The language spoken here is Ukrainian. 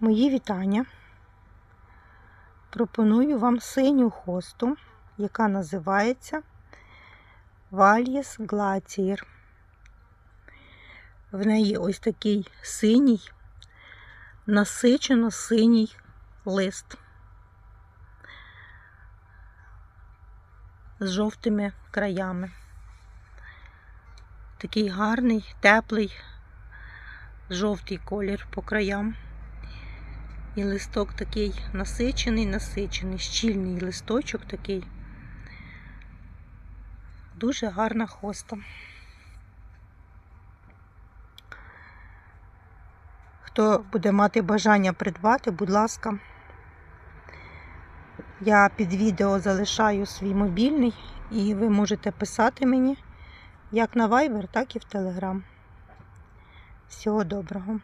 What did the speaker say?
Мої вітання. Пропоную вам синю хосту, яка називається Вальєс Глацієр. В неї ось такий синій, насичено синій лист з жовтими краями. Такий гарний, теплий, жовтий колір по краям. І листок такий насичений, насичений, щільний листочок такий. Дуже гарна хоста. Хто буде мати бажання придбати, будь ласка, я під відео залишаю свій мобільний, і ви можете писати мені як на Viber, так і в Telegram. Всього доброго!